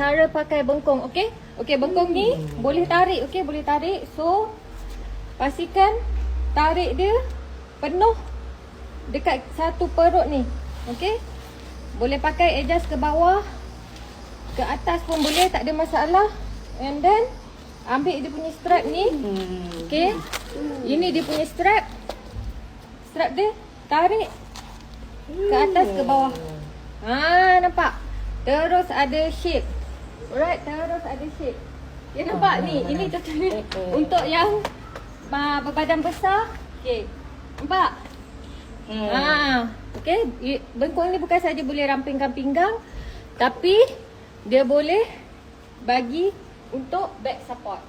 cara pakai bengkong, okey? Okey, bengkong ni boleh tarik, okey? Boleh tarik. So, pastikan tarik dia penuh dekat satu perut ni. Okey? Boleh pakai adjust ke bawah, ke atas pun boleh, tak ada masalah. And then, ambil dia punya strap ni. Okey? Ini dia punya strap. Strap dia, tarik ke atas ke bawah. Ha, nampak? Terus ada shape. Alright, terus ada shape. Ya nampak ni, ini contohnya untuk yang uh, berbadan besar. Okey. Nampak? Hmm. Ha, okey. Bengkong ni bukan saja boleh rampingkan pinggang, tapi dia boleh bagi untuk back support.